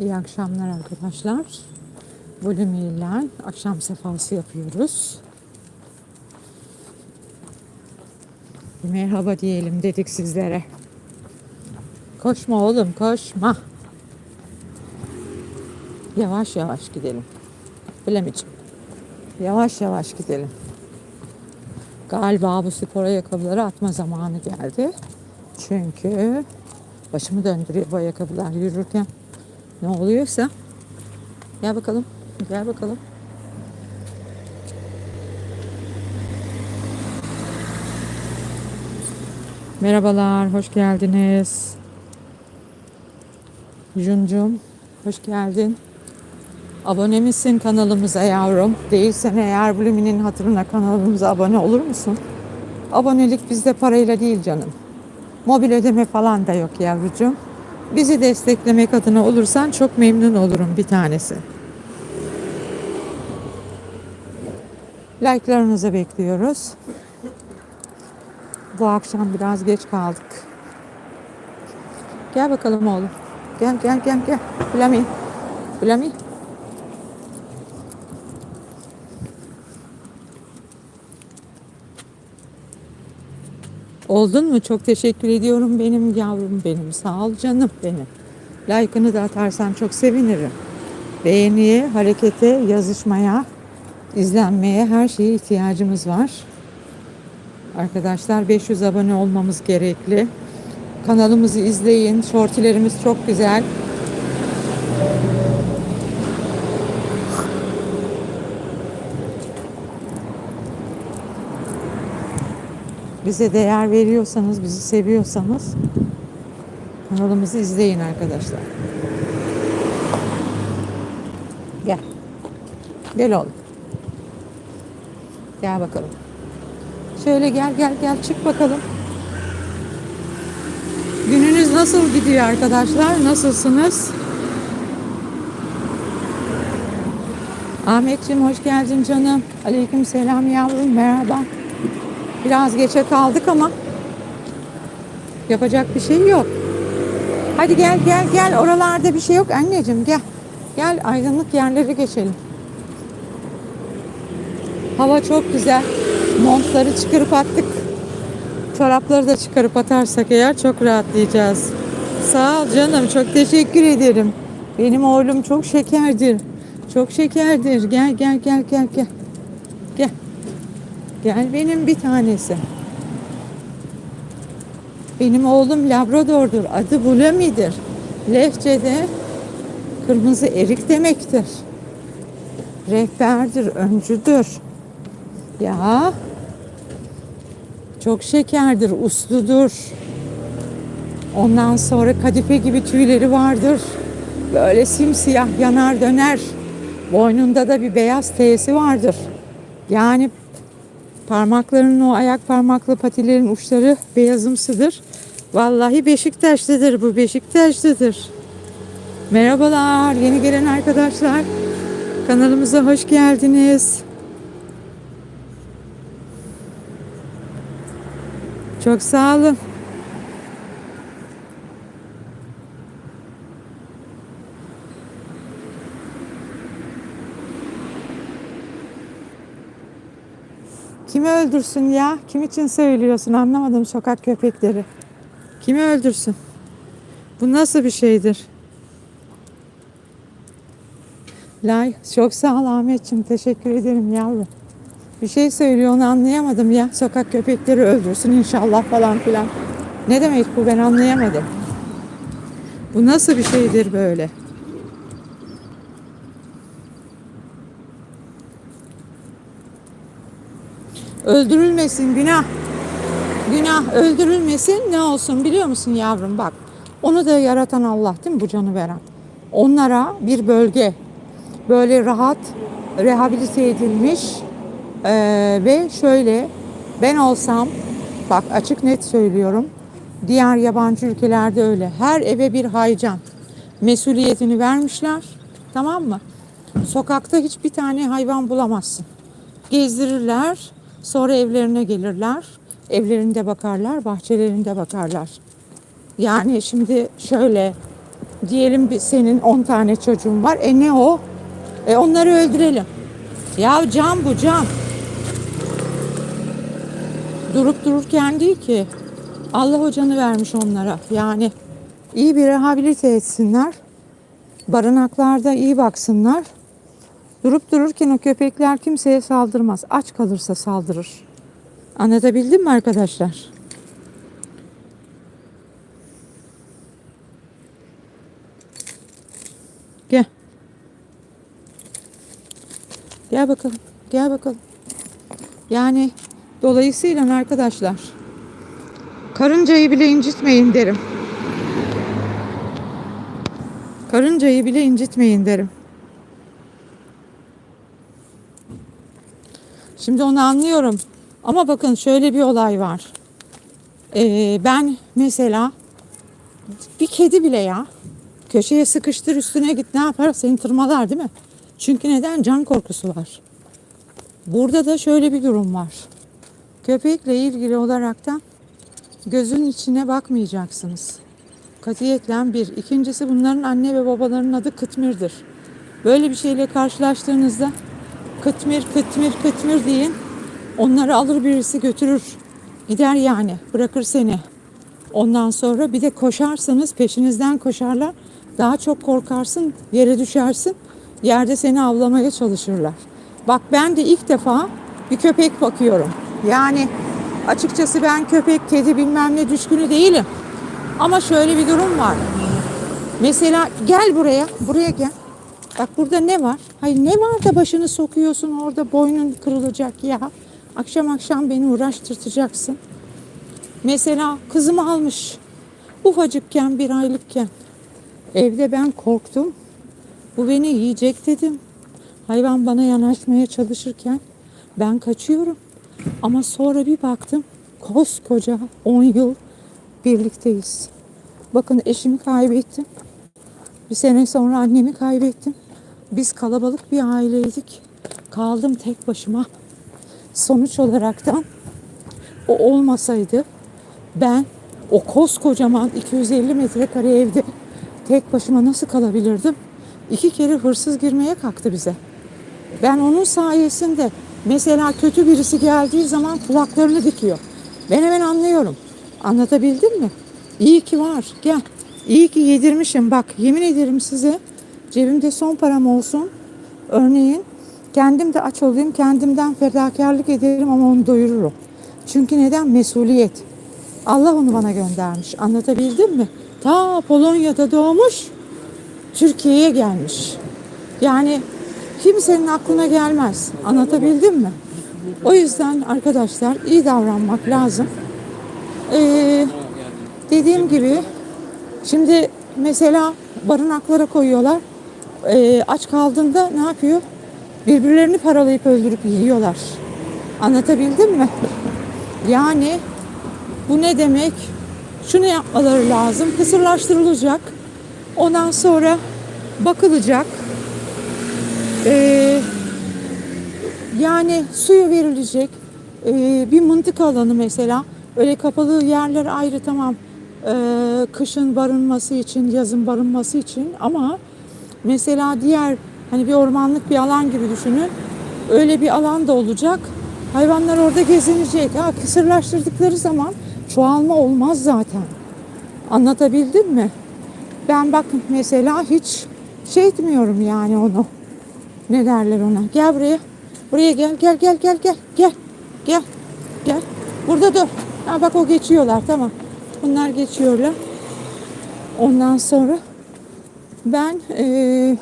İyi akşamlar arkadaşlar. İle akşam sefası yapıyoruz. Merhaba diyelim dedik sizlere. Koşma oğlum koşma. Yavaş yavaş gidelim. Bilemeyeceğim. Yavaş yavaş gidelim. Galiba bu spor ayakkabıları atma zamanı geldi. Çünkü başımı döndürüyor bu ayakkabılar yürürken. Ne oluyorsa. Gel bakalım. Gel bakalım. Merhabalar, hoş geldiniz. Juncum, hoş geldin. Abone misin kanalımıza yavrum? Değilsen eğer Blumi'nin hatırına kanalımıza abone olur musun? Abonelik bizde parayla değil canım. Mobil ödeme falan da yok yavrucuğum. Bizi desteklemek adına olursan çok memnun olurum bir tanesi. Like'larınızı bekliyoruz. Bu akşam biraz geç kaldık. Gel bakalım oğlum. Gel gel gel gel. Blami. Blami. Oldun mu? Çok teşekkür ediyorum benim yavrum benim. Sağ ol canım benim. Like'ını da atarsan çok sevinirim. Beğeniye, harekete, yazışmaya, izlenmeye her şeye ihtiyacımız var. Arkadaşlar 500 abone olmamız gerekli. Kanalımızı izleyin. Şortilerimiz çok güzel. Bize değer veriyorsanız, bizi seviyorsanız kanalımızı izleyin arkadaşlar. Gel. Gel oğlum. Gel bakalım. Şöyle gel gel gel çık bakalım. Gününüz nasıl gidiyor arkadaşlar? Nasılsınız? Ahmetciğim hoş geldin canım. Aleyküm selam yavrum merhaba. Biraz geçe kaldık ama yapacak bir şey yok. Hadi gel gel gel oralarda bir şey yok anneciğim gel. Gel aydınlık yerleri geçelim. Hava çok güzel. Montları çıkarıp attık. Çorapları da çıkarıp atarsak eğer çok rahatlayacağız. Sağ ol canım. Çok teşekkür ederim. Benim oğlum çok şekerdir. Çok şekerdir. Gel gel gel gel gel. Gel. Gel benim bir tanesi. Benim oğlum Labrador'dur. Adı Bulami'dir. Lehçede kırmızı erik demektir. Rehberdir, öncüdür. Ya çok şekerdir, usludur. Ondan sonra kadife gibi tüyleri vardır. Böyle simsiyah yanar döner. Boynunda da bir beyaz T'si vardır. Yani parmaklarının o ayak parmaklı patilerin uçları beyazımsıdır. Vallahi Beşiktaşlıdır bu Beşiktaşlıdır. Merhabalar yeni gelen arkadaşlar. Kanalımıza hoş geldiniz. Çok sağ olun. Kimi öldürsün ya? Kim için söylüyorsun? Anlamadım sokak köpekleri. Kimi öldürsün? Bu nasıl bir şeydir? Lay, çok sağ ol Ahmetciğim. Teşekkür ederim yavrum. Bir şey söylüyor onu anlayamadım ya. Sokak köpekleri öldürsün inşallah falan filan. Ne demek bu ben anlayamadım. Bu nasıl bir şeydir böyle? Öldürülmesin günah. Günah öldürülmesin ne olsun biliyor musun yavrum bak. Onu da yaratan Allah değil mi bu canı veren? Onlara bir bölge böyle rahat rehabilite edilmiş ee, ve şöyle ben olsam bak açık net söylüyorum diğer yabancı ülkelerde öyle her eve bir haycan mesuliyetini vermişler tamam mı? Sokakta hiçbir tane hayvan bulamazsın. Gezdirirler sonra evlerine gelirler evlerinde bakarlar bahçelerinde bakarlar. Yani şimdi şöyle Diyelim bir senin 10 tane çocuğun var. E ne o? E onları öldürelim. Ya can bu can. Durup dururken değil ki. Allah o canı vermiş onlara. Yani iyi bir rehabilite etsinler. Barınaklarda iyi baksınlar. Durup dururken o köpekler kimseye saldırmaz. Aç kalırsa saldırır. Anlatabildim mi arkadaşlar? Gel. Gel bakalım. Gel bakalım. Yani dolayısıyla arkadaşlar karıncayı bile incitmeyin derim. Karıncayı bile incitmeyin derim. Şimdi onu anlıyorum. Ama bakın şöyle bir olay var. Ee, ben mesela bir kedi bile ya köşeye sıkıştır üstüne git ne yapar seni tırmalar değil mi? Çünkü neden? Can korkusu var. Burada da şöyle bir durum var. Köpekle ilgili olaraktan gözün içine bakmayacaksınız. Katiyetle bir. İkincisi bunların anne ve babalarının adı Kıtmir'dir. Böyle bir şeyle karşılaştığınızda Kıtmir, Kıtmir, Kıtmir deyin. Onları alır birisi götürür. Gider yani. Bırakır seni. Ondan sonra bir de koşarsanız peşinizden koşarlar. Daha çok korkarsın, yere düşersin. Yerde seni avlamaya çalışırlar. Bak ben de ilk defa bir köpek bakıyorum. Yani açıkçası ben köpek, kedi bilmem ne düşkünü değilim. Ama şöyle bir durum var. Mesela gel buraya, buraya gel. Bak burada ne var? Hayır ne var da başını sokuyorsun orada boynun kırılacak ya. Akşam akşam beni uğraştırtacaksın. Mesela kızımı almış. Ufacıkken bir aylıkken. Evde ben korktum. Bu beni yiyecek dedim. Hayvan bana yanaşmaya çalışırken ben kaçıyorum. Ama sonra bir baktım koskoca 10 yıl birlikteyiz. Bakın eşimi kaybettim. Bir sene sonra annemi kaybettim. Biz kalabalık bir aileydik. Kaldım tek başıma. Sonuç olaraktan o olmasaydı ben o koskocaman 250 metrekare evde tek başıma nasıl kalabilirdim? İki kere hırsız girmeye kalktı bize. Ben onun sayesinde mesela kötü birisi geldiği zaman kulaklarını dikiyor. Ben hemen anlıyorum. Anlatabildim mi? İyi ki var. Gel. İyi ki yedirmişim. Bak yemin ederim size cebimde son param olsun. Örneğin kendim de aç olayım. Kendimden fedakarlık ederim ama onu doyururum. Çünkü neden? Mesuliyet. Allah onu bana göndermiş. Anlatabildim mi? Ta Polonya'da doğmuş. Türkiye'ye gelmiş. Yani kimsenin aklına gelmez. Anlatabildim mi? O yüzden arkadaşlar iyi davranmak lazım. Ee, dediğim gibi şimdi mesela barınaklara koyuyorlar. Ee, aç kaldığında ne yapıyor? Birbirlerini paralayıp öldürüp yiyorlar. Anlatabildim mi? Yani bu ne demek? Şunu yapmaları lazım. Kısırlaştırılacak. Ondan sonra bakılacak. Ee, yani suyu verilecek. Ee, bir mıntıka alanı mesela. Öyle kapalı yerler ayrı tamam. Ee, kışın barınması için, yazın barınması için ama mesela diğer hani bir ormanlık bir alan gibi düşünün. Öyle bir alan da olacak. Hayvanlar orada gezinecek. Ha, kısırlaştırdıkları zaman çoğalma olmaz zaten. Anlatabildim mi? Ben bak mesela hiç şey etmiyorum yani onu. Ne derler ona? Gel buraya. Buraya gel gel gel gel gel gel. Gel. Gel. Burada dur. Ha bak o geçiyorlar tamam. Bunlar geçiyorlar. Ondan sonra ben eee,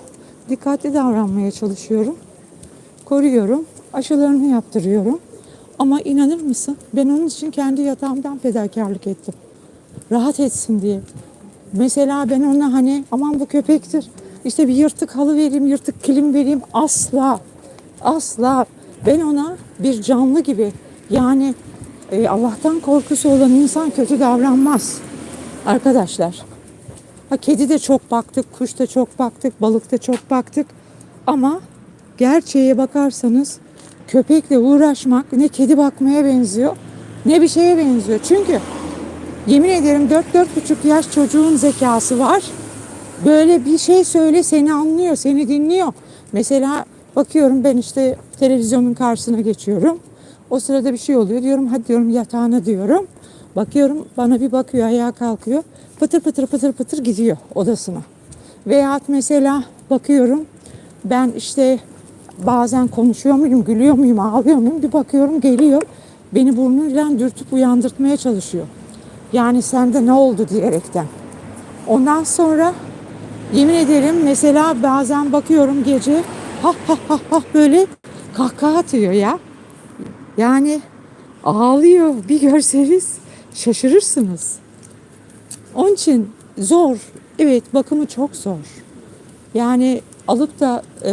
dikkatli davranmaya çalışıyorum. Koruyorum. Aşılarını yaptırıyorum. Ama inanır mısın? Ben onun için kendi yatağımdan fedakarlık ettim. Rahat etsin diye. Mesela ben ona hani aman bu köpektir. İşte bir yırtık halı vereyim, yırtık kilim vereyim. Asla. Asla. Ben ona bir canlı gibi yani e, Allah'tan korkusu olan insan kötü davranmaz. Arkadaşlar. Ha, kedi de çok baktık, kuş da çok baktık, balık da çok baktık. Ama gerçeğe bakarsanız köpekle uğraşmak ne kedi bakmaya benziyor ne bir şeye benziyor. Çünkü yemin ederim 4-4,5 yaş çocuğun zekası var. Böyle bir şey söyle seni anlıyor, seni dinliyor. Mesela bakıyorum ben işte televizyonun karşısına geçiyorum. O sırada bir şey oluyor. Diyorum hadi diyorum yatağına diyorum. Bakıyorum bana bir bakıyor ayağa kalkıyor. Pıtır pıtır pıtır pıtır gidiyor odasına. Veyahut mesela bakıyorum ben işte bazen konuşuyor muyum, gülüyor muyum, ağlıyor muyum bir bakıyorum geliyor. Beni burnuyla dürtüp uyandırtmaya çalışıyor. Yani sende ne oldu diyerekten. Ondan sonra yemin ederim mesela bazen bakıyorum gece ha ha ha ha böyle kahkaha atıyor ya. Yani ağlıyor bir görseniz şaşırırsınız. Onun için zor. Evet bakımı çok zor. Yani alıp da e,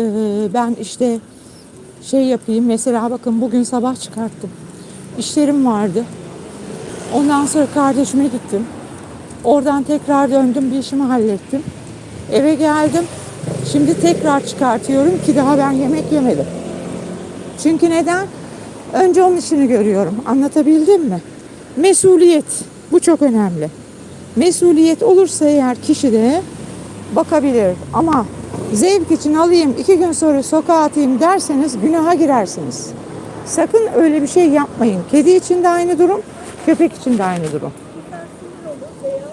ben işte şey yapayım mesela bakın bugün sabah çıkarttım. İşlerim vardı. Ondan sonra kardeşime gittim. Oradan tekrar döndüm bir işimi hallettim. Eve geldim. Şimdi tekrar çıkartıyorum ki daha ben yemek yemedim. Çünkü neden? Önce onun işini görüyorum. Anlatabildim mi? Mesuliyet. Bu çok önemli. Mesuliyet olursa eğer kişi de bakabilir. Ama zevk için alayım iki gün sonra sokağa atayım derseniz günaha girersiniz. Sakın öyle bir şey yapmayın. Kedi için de aynı durum, köpek için de aynı durum.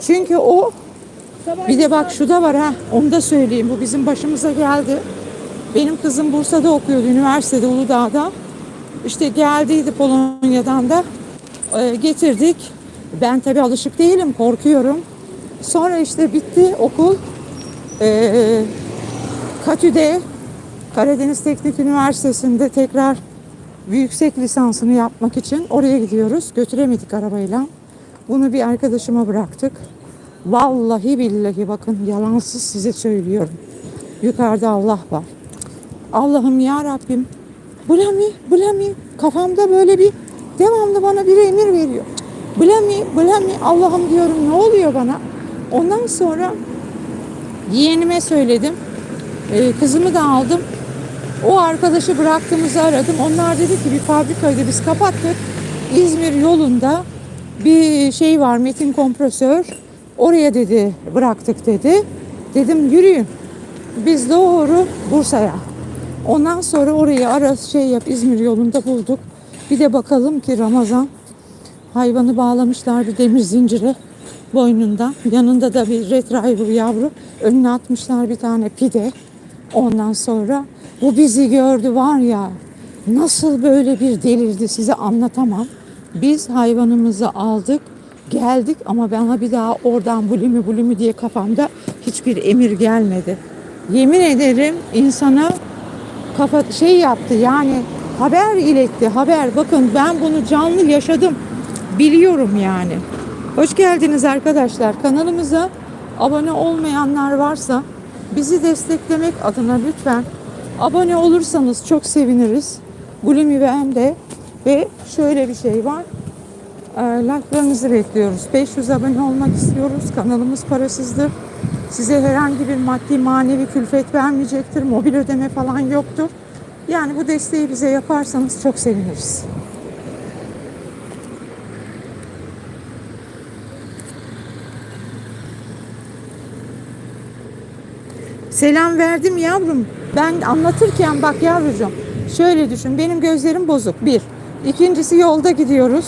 Çünkü o bir de bak şu da var ha onu da söyleyeyim bu bizim başımıza geldi. Benim kızım Bursa'da okuyordu üniversitede Uludağ'da. İşte geldiydi Polonya'dan da e, getirdik. Ben tabii alışık değilim korkuyorum. Sonra işte bitti okul. E, Katü'de Karadeniz Teknik Üniversitesi'nde tekrar yüksek lisansını yapmak için oraya gidiyoruz. Götüremedik arabayla. Bunu bir arkadaşıma bıraktık. Vallahi billahi bakın yalansız size söylüyorum. Yukarıda Allah var. Allah'ım ya Rabbim. Blami, blami. Kafamda böyle bir devamlı bana bir emir veriyor. Blami, blami. Allah'ım diyorum ne oluyor bana? Ondan sonra yeğenime söyledim. Ee, kızımı da aldım. O arkadaşı bıraktığımızı aradım. Onlar dedi ki bir fabrikaydı biz kapattık. İzmir yolunda bir şey var metin kompresör. Oraya dedi bıraktık dedi. Dedim yürüyün. Biz doğru Bursa'ya. Ondan sonra orayı ara şey yap İzmir yolunda bulduk. Bir de bakalım ki Ramazan hayvanı bağlamışlar bir demir zincire boynunda. Yanında da bir retriever yavru. Önüne atmışlar bir tane pide. Ondan sonra bu bizi gördü var ya nasıl böyle bir delirdi size anlatamam. Biz hayvanımızı aldık geldik ama bana bir daha oradan bulimi bulimi diye kafamda hiçbir emir gelmedi. Yemin ederim insana kafa şey yaptı yani haber iletti haber bakın ben bunu canlı yaşadım biliyorum yani. Hoş geldiniz arkadaşlar kanalımıza abone olmayanlar varsa bizi desteklemek adına lütfen abone olursanız çok seviniriz. Gulimi ben de ve şöyle bir şey var. E, Like'larınızı bekliyoruz. 500 abone olmak istiyoruz. Kanalımız parasızdır. Size herhangi bir maddi manevi külfet vermeyecektir. Mobil ödeme falan yoktur. Yani bu desteği bize yaparsanız çok seviniriz. Selam verdim yavrum. Ben anlatırken bak yavrucuğum şöyle düşün benim gözlerim bozuk bir. İkincisi yolda gidiyoruz.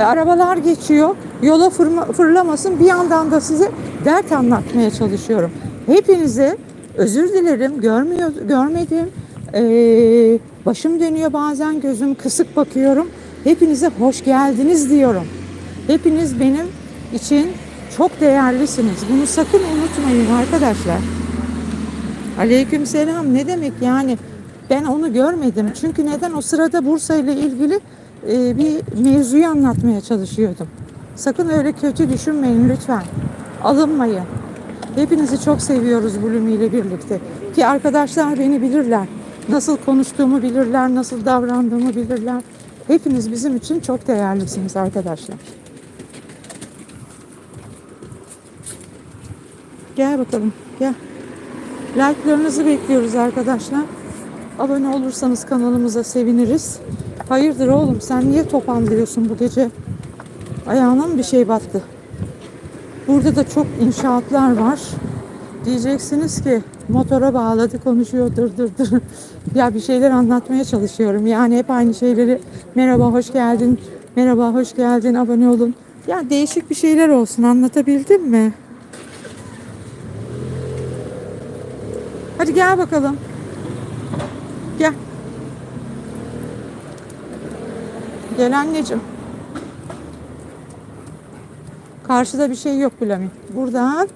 E, arabalar geçiyor. Yola fırma- fırlamasın bir yandan da size dert anlatmaya çalışıyorum. Hepinize özür dilerim görmüyor görmedim. E, başım dönüyor bazen gözüm kısık bakıyorum. Hepinize hoş geldiniz diyorum. Hepiniz benim için çok değerlisiniz. Bunu sakın unutmayın arkadaşlar. Aleyküm selam. Ne demek yani? Ben onu görmedim. Çünkü neden? O sırada Bursa ile ilgili e, bir mevzuyu anlatmaya çalışıyordum. Sakın öyle kötü düşünmeyin lütfen. Alınmayın. Hepinizi çok seviyoruz Bulumi ile birlikte. Ki arkadaşlar beni bilirler. Nasıl konuştuğumu bilirler, nasıl davrandığımı bilirler. Hepiniz bizim için çok değerlisiniz arkadaşlar. Gel bakalım, gel. Like'larınızı bekliyoruz arkadaşlar. Abone olursanız kanalımıza seviniriz. Hayırdır oğlum sen niye toparlıyorsun bu gece? Ayağına mı bir şey battı? Burada da çok inşaatlar var. Diyeceksiniz ki motora bağladı konuşuyor dur dur dur. ya bir şeyler anlatmaya çalışıyorum. Yani hep aynı şeyleri merhaba hoş geldin, merhaba hoş geldin, abone olun. Ya değişik bir şeyler olsun anlatabildim mi? Hadi gel bakalım. Gel anneciğim. Karşıda bir şey yok Bülent. Buradan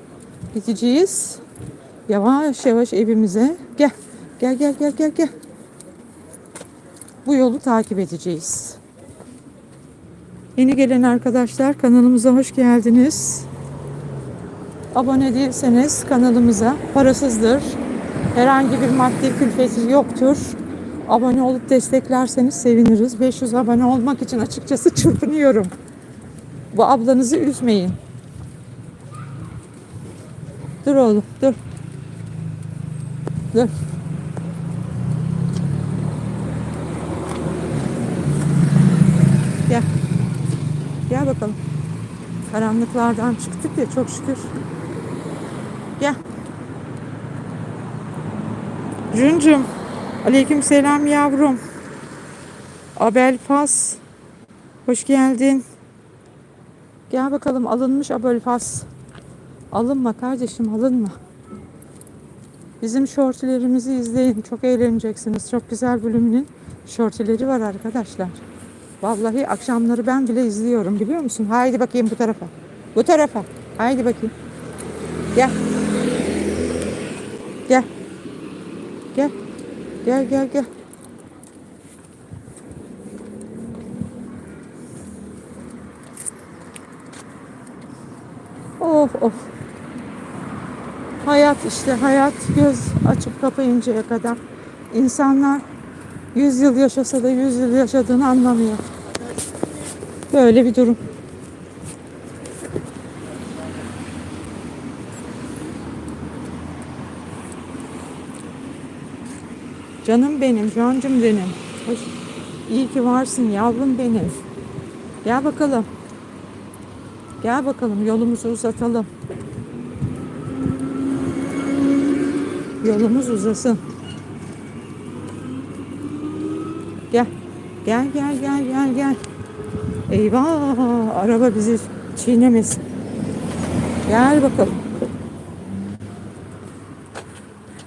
gideceğiz. Yavaş yavaş evimize. Gel. Gel gel gel gel gel. Bu yolu takip edeceğiz. Yeni gelen arkadaşlar kanalımıza hoş geldiniz. Abone değilseniz kanalımıza parasızdır. Herhangi bir maddi külfeti yoktur. Abone olup desteklerseniz seviniriz. 500 abone olmak için açıkçası çırpınıyorum. Bu ablanızı üzmeyin. Dur oğlum dur. Dur. Gel. Gel bakalım. Karanlıklardan çıktık ya çok şükür. Gel. Cuncum. Aleyküm selam yavrum. Abel Fas. Hoş geldin. Gel bakalım alınmış Abel Fas. Alınma kardeşim alınma. Bizim şortilerimizi izleyin. Çok eğleneceksiniz. Çok güzel bölümünün şortileri var arkadaşlar. Vallahi akşamları ben bile izliyorum biliyor musun? Haydi bakayım bu tarafa. Bu tarafa. Haydi bakayım. Gel. Gel. Gel. Gel gel gel. Of of. Hayat işte hayat göz açıp kapayıncaya kadar insanlar 100 yıl yaşasa da 100 yıl yaşadığını anlamıyor. Böyle bir durum. Canım benim, cancım benim. Hoş, iyi ki varsın yavrum benim. Gel bakalım. Gel bakalım yolumuzu uzatalım. Yolumuz uzasın. Gel. Gel gel gel gel gel. Eyvah araba bizi çiğnemesin. Gel bakalım.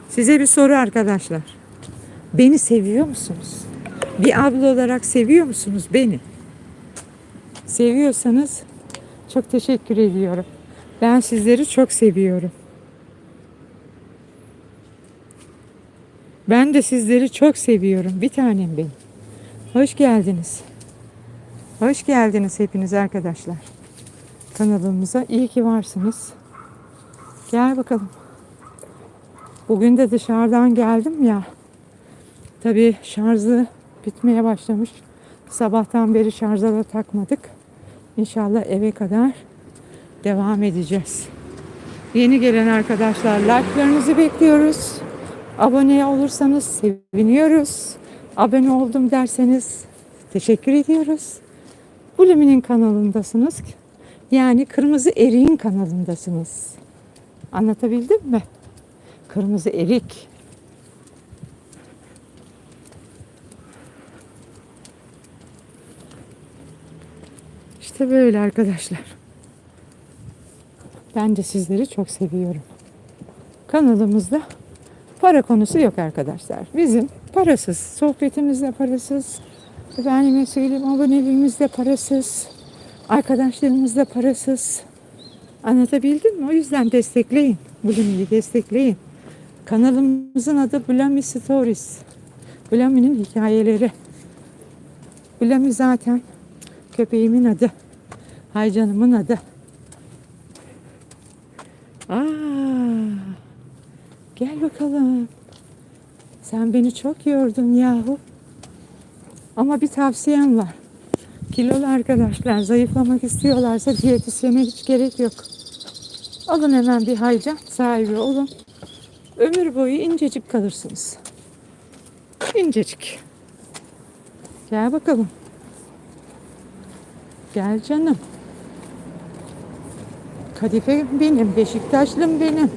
Size bir soru arkadaşlar. Beni seviyor musunuz? Bir abla olarak seviyor musunuz beni? Seviyorsanız çok teşekkür ediyorum. Ben sizleri çok seviyorum. Ben de sizleri çok seviyorum. Bir tanem benim. Hoş geldiniz. Hoş geldiniz hepiniz arkadaşlar. Kanalımıza iyi ki varsınız. Gel bakalım. Bugün de dışarıdan geldim ya. Tabii şarjı bitmeye başlamış. Sabahtan beri şarja da takmadık. İnşallah eve kadar devam edeceğiz. Yeni gelen arkadaşlar like'larınızı bekliyoruz. Abone olursanız seviniyoruz. Abone oldum derseniz teşekkür ediyoruz. Bulumi'nin kanalındasınız. Yani Kırmızı Erik'in kanalındasınız. Anlatabildim mi? Kırmızı Erik. İşte böyle arkadaşlar. Ben de sizleri çok seviyorum. Kanalımızda para konusu yok arkadaşlar. Bizim parasız, sohbetimiz de parasız. Efendime söyleyeyim aboneliğimiz de parasız. Arkadaşlarımız da parasız. Anlatabildim mi? O yüzden destekleyin. Blumi'yi destekleyin. Kanalımızın adı Blumi Stories. Blumi'nin hikayeleri. Blumi zaten köpeğimin adı. Haycanımın adı. Aa, gel bakalım. Sen beni çok yordun yahu. Ama bir tavsiyem var. Kilolu arkadaşlar zayıflamak istiyorlarsa diyetisyene hiç gerek yok. Alın hemen bir haycan sahibi olun. Ömür boyu incecik kalırsınız. İncecik. Gel bakalım. Gel canım. Kadife benim, Beşiktaşlım benim.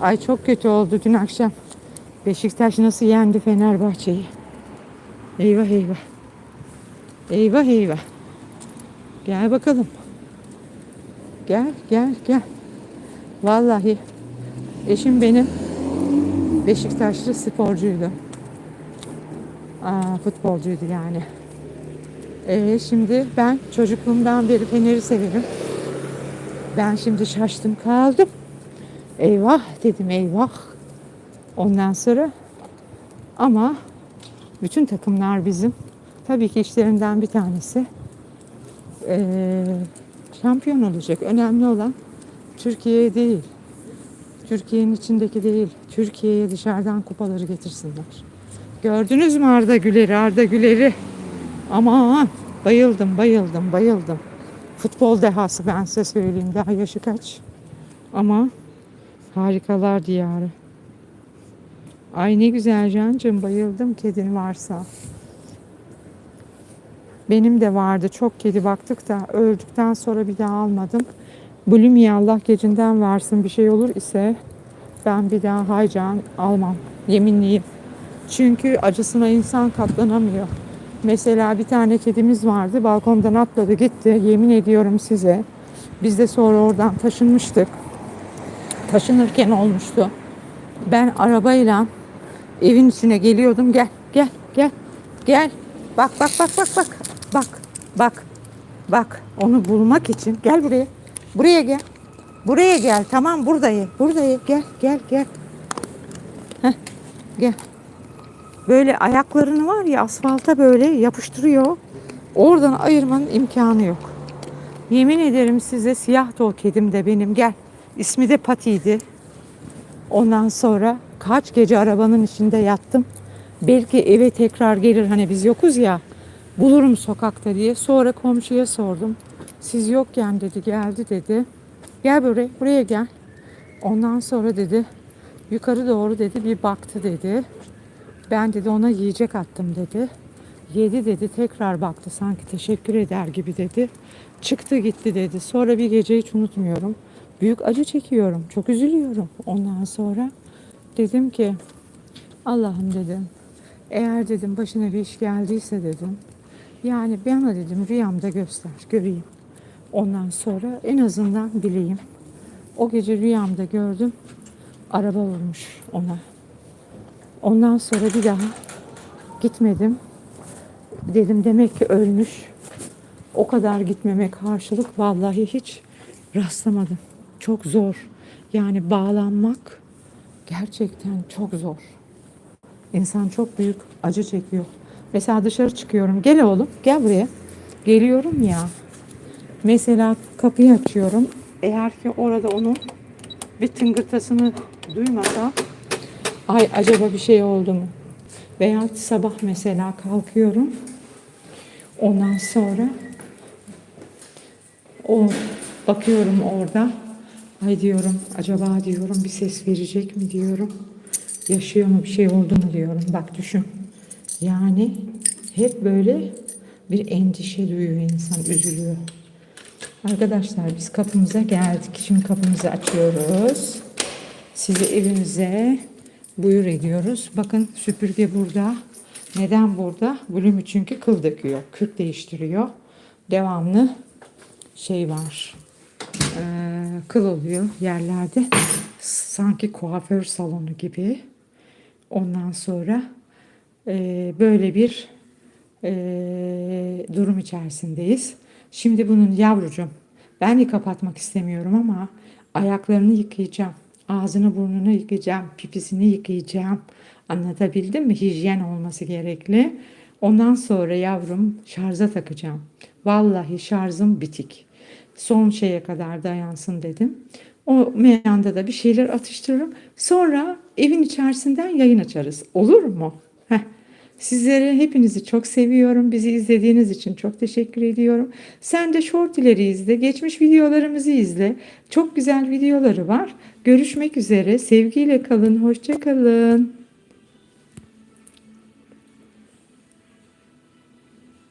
Ay çok kötü oldu dün akşam. Beşiktaş nasıl yendi Fenerbahçe'yi. Eyvah eyvah. Eyvah eyvah. Gel bakalım. Gel gel gel. Vallahi eşim benim Beşiktaşlı sporcuydu. Aa, futbolcuydu yani. Ee, şimdi ben çocukluğumdan beri Fener'i severim. Ben şimdi şaştım kaldım. Eyvah dedim eyvah. Ondan sonra ama bütün takımlar bizim. Tabii ki işlerinden bir tanesi ee, şampiyon olacak. Önemli olan Türkiye değil. Türkiye'nin içindeki değil. Türkiye'ye dışarıdan kupaları getirsinler. Gördünüz mü Arda Güler'i? Arda Güler'i. Aman bayıldım, bayıldım, bayıldım. Futbol dehası ben size söyleyeyim. Daha yaşı kaç? Ama harikalar diyarı. Ay ne güzel Cancım bayıldım kedin varsa. Benim de vardı çok kedi baktık da öldükten sonra bir daha almadım. Bulimia Allah gecinden versin bir şey olur ise ben bir daha haycan almam. Yeminliyim. Çünkü acısına insan katlanamıyor. Mesela bir tane kedimiz vardı. Balkondan atladı gitti. Yemin ediyorum size. Biz de sonra oradan taşınmıştık. Taşınırken olmuştu. Ben arabayla evin içine geliyordum. Gel, gel, gel, gel. Bak, bak, bak, bak, bak. Bak, bak, bak. Onu bulmak için. Gel buraya. Buraya gel. Buraya gel. Tamam buradayım. Buradayım. Gel, gel, gel. Heh, gel. Böyle ayaklarını var ya asfalta böyle yapıştırıyor. Oradan ayırmanın imkanı yok. Yemin ederim size siyah o kedim de benim. Gel. İsmi de Pati'ydi. Ondan sonra kaç gece arabanın içinde yattım. Belki eve tekrar gelir hani biz yokuz ya. Bulurum sokakta diye. Sonra komşuya sordum. Siz yokken dedi geldi dedi. Gel buraya buraya gel. Ondan sonra dedi yukarı doğru dedi bir baktı dedi. Ben dedi ona yiyecek attım dedi. Yedi dedi tekrar baktı sanki teşekkür eder gibi dedi. Çıktı gitti dedi. Sonra bir gece hiç unutmuyorum. Büyük acı çekiyorum. Çok üzülüyorum. Ondan sonra dedim ki Allah'ım dedim. Eğer dedim başına bir iş geldiyse dedim. Yani bana dedim rüyamda göster göreyim. Ondan sonra en azından bileyim. O gece rüyamda gördüm. Araba vurmuş ona. Ondan sonra bir daha gitmedim. Dedim demek ki ölmüş. O kadar gitmeme karşılık vallahi hiç rastlamadım. Çok zor. Yani bağlanmak gerçekten çok zor. İnsan çok büyük acı çekiyor. Mesela dışarı çıkıyorum. Gel oğlum, gel buraya. Geliyorum ya. Mesela kapıyı açıyorum. Eğer ki orada onun bir tıngırtasını duymasam ay acaba bir şey oldu mu? Veya sabah mesela kalkıyorum. Ondan sonra o bakıyorum orada. Ay diyorum acaba diyorum bir ses verecek mi diyorum. Yaşıyor mu bir şey oldu mu diyorum. Bak düşün. Yani hep böyle bir endişe duyuyor insan, üzülüyor. Arkadaşlar biz kapımıza geldik. Şimdi kapımızı açıyoruz. Sizi evimize buyur ediyoruz. Bakın süpürge burada. Neden burada? Bölümü çünkü kıl döküyor. Kürk değiştiriyor. Devamlı şey var. Ee, kıl oluyor yerlerde. Sanki kuaför salonu gibi. Ondan sonra e, böyle bir e, durum içerisindeyiz. Şimdi bunun yavrucum ben de kapatmak istemiyorum ama ayaklarını yıkayacağım. Ağzını burnunu yıkayacağım. Pipisini yıkayacağım. Anlatabildim mi? Hijyen olması gerekli. Ondan sonra yavrum şarja takacağım. Vallahi şarjım bitik. Son şeye kadar dayansın dedim. O meyanda da bir şeyler atıştırırım. Sonra evin içerisinden yayın açarız. Olur mu? Heh. Sizleri hepinizi çok seviyorum. Bizi izlediğiniz için çok teşekkür ediyorum. Sen de shortileri izle. Geçmiş videolarımızı izle. Çok güzel videoları var. Görüşmek üzere. Sevgiyle kalın. Hoşça kalın.